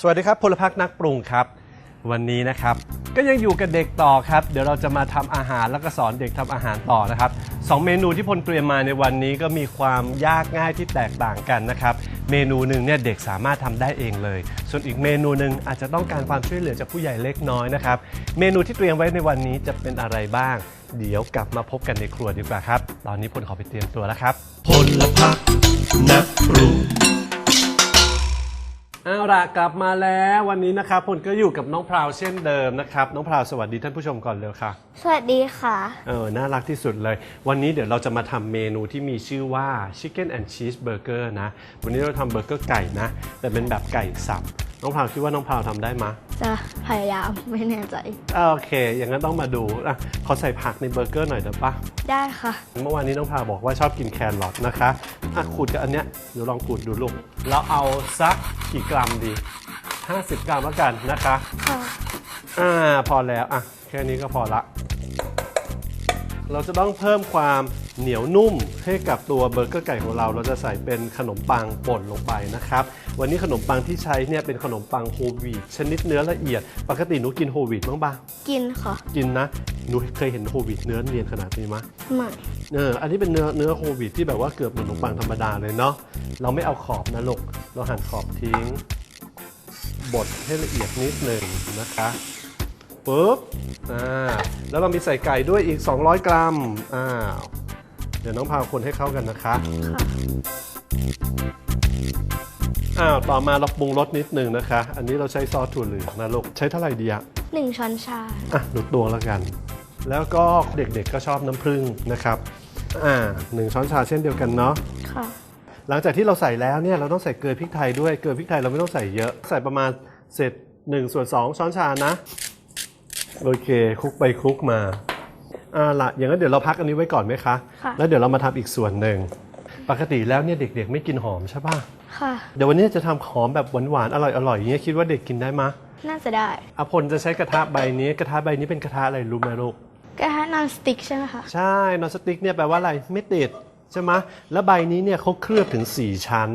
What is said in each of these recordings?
สวัสดีครับพลพักนักปรุงครับ วันนี้นะครับ ก็ยังอยู่กับเด็กต่อครับ เดี๋ยวเราจะมาทำอาหารแล้วก็สอนเด็กทำอาหารต่อนะครับสองเมนูที่พลเตรียมมาในวันนี้ก็มีความยากง่ายที่แตกต่างกันนะครับ เมนูหนึ่งเนี่ยเด็กสามารถทำได้เองเลย ส่วนอีกเมนูหนึ่งอาจจะต้องการความช่วยเหลือจากผู้ใหญ่เล็กน้อยนะครับ เมนูที่เตรียมไว้ในวันนี้จะเป็นอะไรบ้าง เดี๋ยวกลับมาพบกันในครัวดีกว่าครับ ตอนนี้พลขอไปเตรียมตัวแล้วครับพลพักนักปรุง เอาละกลับมาแล้ววันนี้นะครับพลก็อยู่กับน้องพราวเช่นเดิมนะครับน้องพราวสวัสดีท่านผู้ชมก่อนเร็วค่ะสวัสดีค่ะ เออน่ารักที่สุดเลย วันนี้เดี๋ยวเราจะมาทำเมนูที่มีชื่อว่า Chicken and Cheese Burger นะ วันนี้เราทำเบอร์เกอร์ไก่นะ แต่เป็นแบบไก่สับน้องพราวคิดว่าน้องพราวทำได้ไหมะจะพยายามไม่แน่ใจอ่าโอเค อย่างนั้นต้องมาดูอะขอใส่ผักในเบอร์เกอร์หน่อยได้ปะได้ค่ะ เมื่อวานนี้น้องพราวบอกว่าชอบกินแครอทนะคะอะขูดกับอันเนี้ยเดี๋ยวลองขูดดูลูกเราเอาสักกี่กรัมดี 50 กรัมแล้วกันนะคะค่ะอ่าพอแล้วอะแค่นี้ก็พอละ เราจะต้องเพิ่มความเหนียวนุ่มให้กับตัวเบอร์เกอร์ไก่ของเรา เราจะใส่เป็นขนมปังป่นลงไปนะครับ วันนี้ขนมปังที่ใช้เนี่ยเป็นขนมปังโฮลวีตชนิดเนื้อละเอียด ปกติหนูกินโฮลวีตบ้างปะกินค่ะ กินนะ หนูเคยเห็นโฮลวีตเนื้อเนียนขนาดนี้มะไม่เอออันนี้เป็นเนื้อเนื้อโฮลวีตที่แบบว่าเกือบเหมือนขนมปังธรรมดาเลยเนาะ เราไม่เอาขอบนะลูก เราหั่นขอบทิ้ง บดให้ละเอียดนิดหนึ่งนะคะปุ๊บ อ่า แล้วเรามีใส่ไก่ด้วยอีก 200 กรัม อ้าว เดี๋ยวน้องพาคนให้เข้ากันนะคะค่ะ อ้าวต่อมาเราปรุงรสนิดหนึ่งนะคะ อันนี้เราใช้ซอสถั่วเหลืองนะลูกใช้เท่าไหร่ดีอะหนึ่งช้อนชา อะหนูตวงแล้วกัน แล้วก็เด็กๆก็ชอบน้ำผึ้งนะครับอ่าหนึ่งช้อนชาเช่นเดียวกันเนาะค่ะ หลังจากที่เราใส่แล้วเนี่ยเราต้องใส่เกลือพริกไทยด้วยเกลือพริกไทยเราไม่ต้องใส่เยอะ ใส่ประมาณเศษ1ส่วน2ช้อนชานะ โอเคคลุกไปคลุกมาอ่าละอย่างนั้นเดี๋ยวเราพักอันนี้ไว้ก่อนไหมคะ ค่ะ แล้วเดี๋ยวเรามาทำอีกส่วนหนึ่ง ปกติแล้วเนี่ยเด็กๆไม่กินหอมใช่ป่ะ ค่ะ เดี๋ยววันนี้จะทำหอมแบบหวานๆ อร่อยๆอย่างเงี้ยคิดว่าเด็กกินได้มะน่าจะได้ อภพลจะใช้กระทะใบนี้ กระทะใบนี้เป็นกระทะอะไรรู้ไหมลูก กระทะนอนสติ๊กใช่ไหมคะ ใช่นอนสติ๊กเนี่ยแปลว่าอะไรไม่ติดใช่ไหมแล้วใบนี้เนี่ยเขาเคลือบถึง 4 ชั้น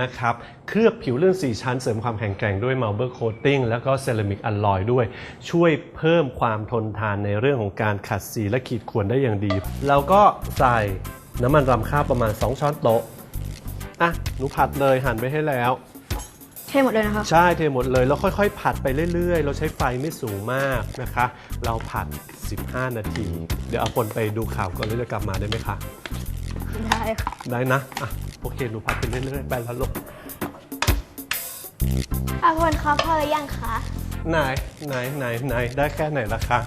นะครับ เคลือบผิวเรื่อง 4 ชั้น เสริมความแข็งแกร่งด้วย Marble Coating แล้วก็เซรามิกอลลอยด้วย ช่วยเพิ่มความทนทานในเรื่องของการขัดสีและขีดข่วนได้อย่างดี แล้วก็ใส่น้ำมันรำข้าวประมาณ 2 ช้อนโต๊ะ อะหนูผัดเลยหั่นไปให้แล้ว เทหมดเลยนะคะ ใช่เทหมดเลยแล้วค่อยๆ ผัดไปเรื่อยๆ เราใช้ไฟไม่สูงมากนะคะ เราผัด 15 นาที เดี๋ยวเอาคนไปดูข่าวก่อนแล้วจะกลับมาได้ไหมคะได้ค่ะได้นะอะโอเคหนูผัดไปเรื่อยๆไปแล้วลูกอาพลครับพอหรือยังคะไหนไหนไหนไหนได้แค่ไหนล่ะคะ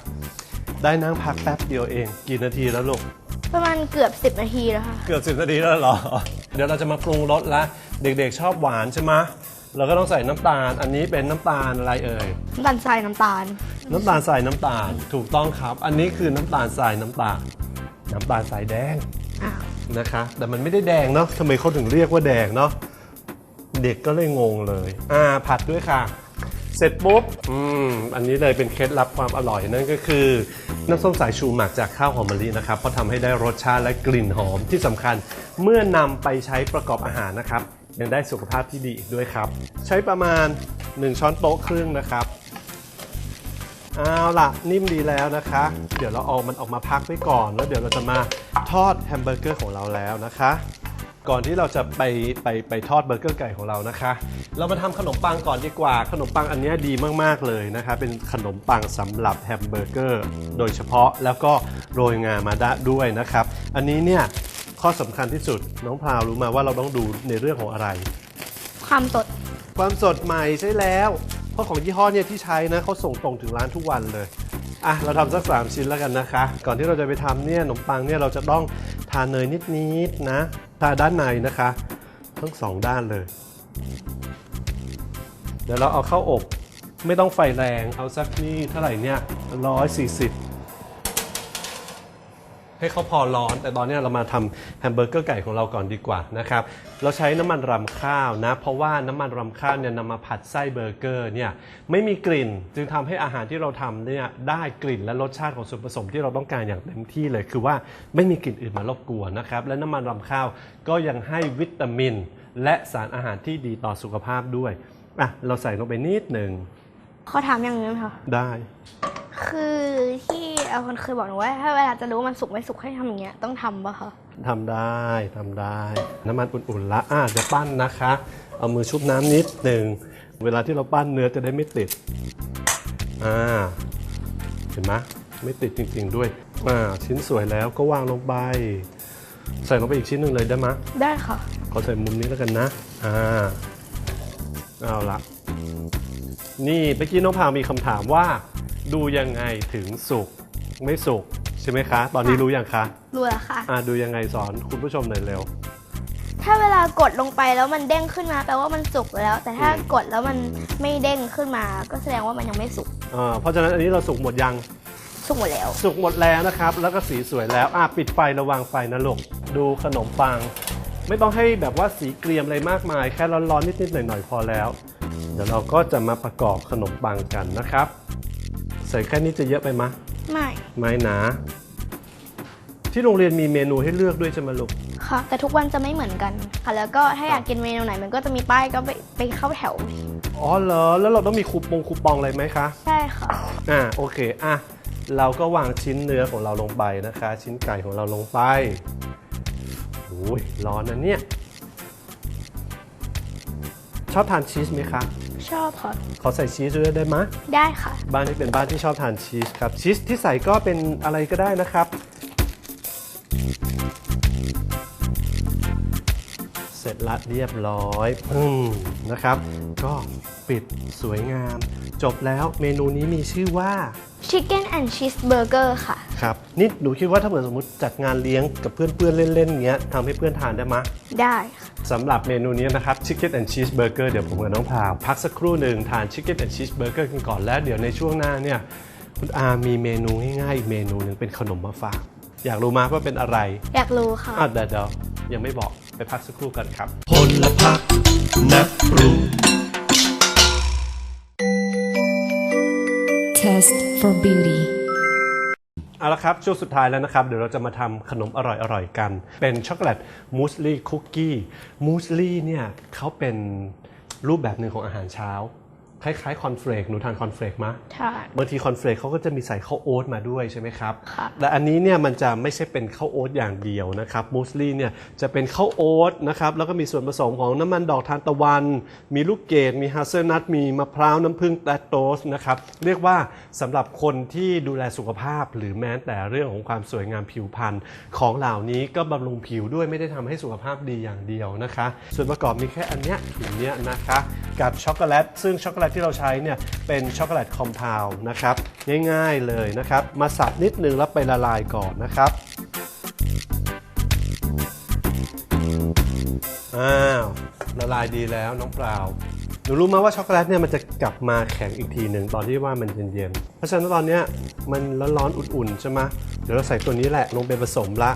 ได้นั่งพักแป๊บเดียวเอง กี่นาทีแล้วลูกประมาณเกือบ 10 นาทีแล้วค่ะ เกือบสิบนาทีแล้วเหรอ เดี๋ยวเราจะมาปรุงรสละ เด็กๆชอบหวานใช่ไหมเราก็ต้องใส่น้ำตาล อันนี้เป็นน้ำตาลอะไรเอ่ย น้ำตาลทรายน้ำตาล น้ำตาลทรายน้ำตาลถูกต้องครับ อันนี้คือน้ำตาลทรายน้ำตาล น้ำตาลทรายแดงอ้าวนะคะ แต่มันไม่ได้แดงเนาะทำไมเขาถึงเรียกว่าแดงเนาะเด็กก็เลยงงเลย อ่าผัดด้วยค่ะ เสร็จปุ๊บอืมอันนี้เลยเป็นเคล็ดลับความอร่อยนั่นก็คือน้ำส้มสายชูหมักจากข้าวหอมมะลินะครับเพราะทำให้ได้รสชาติและกลิ่นหอมที่สำคัญเมื่อนำไปใช้ประกอบอาหารนะครับ ยังได้สุขภาพที่ดีอีกด้วยครับ ใช้ประมาณ 1 ช้อนโต๊ะครึ่งนะครับเอาล่ะ นิ่มดีแล้วนะคะ เดี๋ยวเราเอามันออกมาพักไว้ก่อน แล้วเดี๋ยวเราจะมาทอดแฮมเบอร์เกอร์ของเราแล้วนะคะ ก่อนที่เราจะไปไปไปทอดเบอร์เกอร์ไก่ของเรานะคะ เรามาทำขนมปังก่อนดีกว่า ขนมปังอันเนี้ยดีมากๆเลยนะคะ เป็นขนมปังสำหรับแฮมเบอร์เกอร์โดยเฉพาะแล้วก็โรยงามาดะด้วยนะครับ อันนี้เนี่ยข้อสำคัญที่สุดน้องพราวรู้มาว่าเราต้องดูในเรื่องของอะไร ความสด ความสดใหม่ใช่แล้ว เพราะของยี่ห้อเนี่ยที่ใช้นะเขาส่งตรงถึงร้านทุกวันเลยอะเราทำสัก 3 ชิ้นแล้วกันนะคะ ก่อนที่เราจะไปทำเนี่ยขนมปังเนี่ยเราจะต้องทาเนยนิดๆนะ ทาด้านในนะคะ ทั้งสองด้านเลย เดี๋ยวเราเอาเข้าอบ ไม่ต้องไฟแรง เอาสักนี่เท่าไหร่เนี่ยร้อยสี่สิบ ให้เขาพอร้อน แต่ตอนนี้เรามาทำแฮมเบอร์เกอร์ไก่ของเราก่อนดีกว่านะครับ เราใช้น้ำมันรำข้าวนะ เพราะว่าน้ำมันรำข้าวเนี่ยนำมาผัดไส้เบอร์เกอร์เนี่ยไม่มีกลิ่น จึงทำให้อาหารที่เราทำเนี่ยได้กลิ่นและรสชาติของส่วนผสมที่เราต้องการอย่างเต็มที่เลย คือว่าไม่มีกลิ่นอื่นมารบกวนนะครับ และน้ำมันรำข้าวก็ยังให้วิตามิน และสารอาหารที่ดีต่อสุขภาพด้วยอะเราใส่ลงไปนิดหนึ่งขอถามอย่างหนึงค่ะ ได้ คือที่ เอาคนเคยบอกหนูว่าถ้าเวลาจะรู้ว่ามันสุกไม่สุกให้ทำอย่างเงี้ยต้องทำปะคะทำได้ทำได้ น้ำมันอุ่นๆละอะจะปั้นนะคะ เอามือชุบน้ำนิดหนึ่งเวลาที่เราปั้นเนื้อจะได้ไม่ติดอ่าเห็นไหมไม่ติดจริง ๆ ด้วยอ่าชิ้นสวยแล้วก็วางลงไป ใส่ลงไปอีกชิ้นหนึ่งเลยได้ไหมได้ค่ะขอใส่มุมนี้แล้วกันนะอ่าเอาละนี่เมื่อกี้น้องพาวมีคำถามว่า ดูยังไงถึงสุก ไม่สุกใช่ไหมคะ ตอนนี้รู้ยังคะ รู้แล้วค่ะ อ่าดูยังไงสอนคุณผู้ชมหน่อยเร็ว ถ้าเวลากดลงไปแล้วมันเด้งขึ้นมาแปลว่ามันสุกแล้ว แต่ถ้ากดแล้วมันไม่เด้งขึ้นมา ก็แสดงว่ามันยังไม่สุกอ่าเพราะฉะนั้นอันนี้เราสุกหมดยัง สุกหมดแล้ว สุกหมดแล้วนะครับ แล้วก็สีสวยแล้ว อะปิดไฟระวังไฟนะลูกดูขนมปัง ไม่ต้องให้แบบว่าสีเกรียมอะไรมากมาย แค่ร้อนๆนิดๆหน่อยๆพอแล้ว เดี๋ยวเราก็จะมาประกอบขนมปังกันนะครับ ใส่แค่นี้จะเยอะไปมะ ไม่ ไม่นะ ที่โรงเรียนมีเมนูให้เลือกด้วยใช่ไหมลูก ค่ะ แต่ทุกวันจะไม่เหมือนกันค่ะ แล้วก็ถ้าอยากกินเมนูไหนมันก็จะมีป้ายก็ไปไปเข้าแถว อ๋อเหรอ แล้วเราต้องมีคูปองคูปองอะไรไหมคะ ใช่ค่ะ อ่าโอเค อะ เราก็วางชิ้นเนื้อของเราลงไปนะคะ ชิ้นไก่ของเราลงไปโอ้ยร้อนนะเนี่ย ชอบทานชีสไหมคะ ชอบค่ะ ขอใส่ชีสด้วยได้ไหมได้ค่ะ บ้านนี้เป็นบ้านที่ชอบทานชีสครับ ชีสที่ใส่ก็เป็นอะไรก็ได้นะครับ เสร็จละเรียบร้อย อืมนะครับ ก็ ปิด สวยงาม จบแล้วเมนูนี้มีชื่อว่า Chicken and Cheeseburger ค่ะ ครับ นี่หนูคิดว่าถ้าเกิดสมมติจัดงานเลี้ยงกับเพื่อนๆเล่นๆอย่างเงี้ยทำให้เพื่อนทานได้ไหมะ ได้ค่ะ สำหรับเมนูนี้นะครับ Chicken and Cheeseburger เดี๋ยวผมกับน้องพาวพักสักครู่หนึ่งทาน Chicken and Cheeseburger กันก่อนแล้ว เดี๋ยวในช่วงหน้าเนี่ยคุณอามีเมนูง่ายๆอีกเมนูหนึ่งเป็นขนมมาฝาก อยากรู้มาว่าเป็นอะไรอยากรู้ค่ะ อะเดี๋ยวเดี๋ยวยังไม่บอกไปพักสักครู่กันครับ พลพักนักปรุง Test for beauty. เอาละครับ ช่วงสุดท้ายแล้วนะครับ เดี๋ยวเราจะมาทำขนมอร่อยๆกัน เป็นช็อกโกแลตมูสลี่คุกกี้มูสลี่เนี่ยเขาเป็นรูปแบบหนึ่งของอาหารเช้า คล้ายๆคอนเฟลกหนูทานคอนเฟลกมะใช่บางทีคอนเฟลกเขาก็จะมีใส่ข้าวโอ๊ตมาด้วยใช่ไหมครับค่ะแต่อันนี้เนี่ยมันจะไม่ใช่เป็นข้าวโอ๊ตอย่างเดียวนะครับมูสลี่เนี่ยจะเป็นข้าวโอ๊ตนะครับแล้วก็มีส่วนผสมของน้ำมันดอกทานตะวัน มีลูกเกดมีฮัสเซลนัทมีมะพร้าวน้ำผึ้งแลคโตสนะครับเรียกว่าสำหรับคนที่ดูแลสุขภาพ หรือแม้แต่เรื่องของความสวยงามผิวพรรณของเหล่านี้ก็บำรุงผิวด้วยไม่ได้ทำให้สุขภาพดีอย่างเดียวนะคะ ส่วนประกอบมีแค่อันเนี้ยอย่างเนี้ยนะคะ กับช็อกโกแลตซึ่งช็อกโกแลตที่เราใช้เนี่ยเป็นช็อกโกแลตคอมเพลนะครับง่ายๆเลยนะครับ มาสับนิดนึงแล้วไปละลายก่อนนะครับอ้าวละลายดีแล้วน้องเปล่าหนูรู้ไหมว่าช็อกโกแลตเนี่ยมันจะกลับมาแข็งอีกทีหนึ่งตอนที่ว่ามันเย็นๆ เพราะฉะนั้นตอนเนี้ยมันร้อนๆอุ่นๆใช่ไหมเดี๋ยวเราใส่ตัวนี้แหละลงไปผสมละ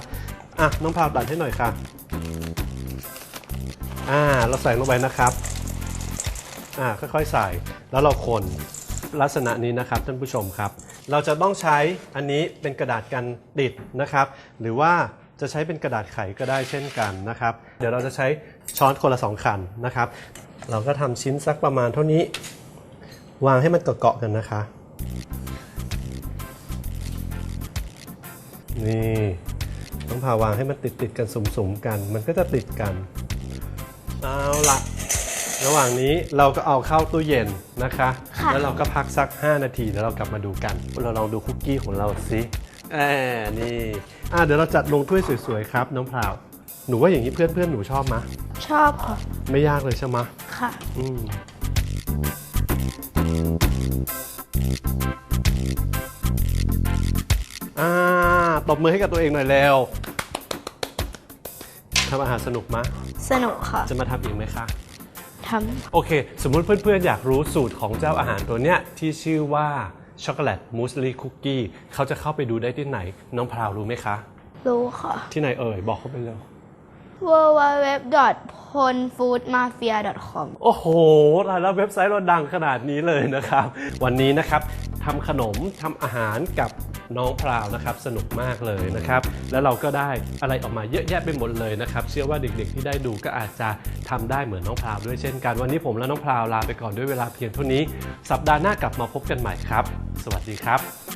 อะน้องพราวตัดให้หน่อยค่ะ อ่าเราใส่ลงไปนะครับ อ่าค่อยๆใส่แล้วเราคนลักษณะนี้นะครับท่านผู้ชมครับ เราจะต้องใช้อันนี้เป็นกระดาษกันติดนะครับ หรือว่าจะใช้เป็นกระดาษไขก็ได้เช่นกันนะครับ เดี๋ยวเราจะใช้ช้อนคนละสองขันนะครับ เราก็ทำชิ้นสักประมาณเท่านี้ วางให้มันเกาะๆกันนะคะ นี่ต้องพาวางให้มันติดติดๆกันสุ่มๆกัน มันก็จะติดกัน เอาละ ระหว่างนี้เราก็เอาเข้าตู้เย็นนะคะค่ะแล้วเราก็พักสัก 5 นาทีแล้วเรากลับมาดูกัน เราลองดูคุกกี้ของเราสิแอบนี่อะเดี๋ยวเราจัดลงถ้วยสวยๆครับ น้องพราว หนูว่าอย่างนี้เพื่อนเพื่อนๆหนูชอบมะชอบค่ะ ไม่ยากเลยใช่ไหมะค่ะ อืมอ่าตบมือให้กับตัวเองหน่อยเร็วทำอาหารสนุกมะสนุกค่ะ จะมาทำอีกไหมคะ ทโอเค สมมุติเพื่อนๆ อยากรู้สูตรของเจ้าอาหารตัวเนี้ยที่ชื่อว่าช็อกโกแลตมูสลีคุกกี้เขาจะเข้าไปดูได้ที่ไหน น้องพราวรู้ไหมคะำรู้ค่ะ ที่ไหนเอ่ย บอกเขาไปเลย www.ponfoodmafia.com โอ้โหรายแล้วเว็บไซต์เราดังขนาดนี้เลยนะครับ วันนี้นะครับทำขนมทำอาหารกับ น้องพราวนะครับสนุกมากเลยนะครับแล้วเราก็ได้อะไรออกมาเยอะแยะไปหมดเลยนะครับเชื่อว่าเด็กๆที่ได้ดูก็อาจจะทำได้เหมือนน้องพราวด้วยเช่นกันวันนี้ผมและน้องพราวลาไปก่อนด้วยเวลาเพียงเท่านี้ สัปดาห์หน้ากลับมาพบกันใหม่ครับ สวัสดีครับ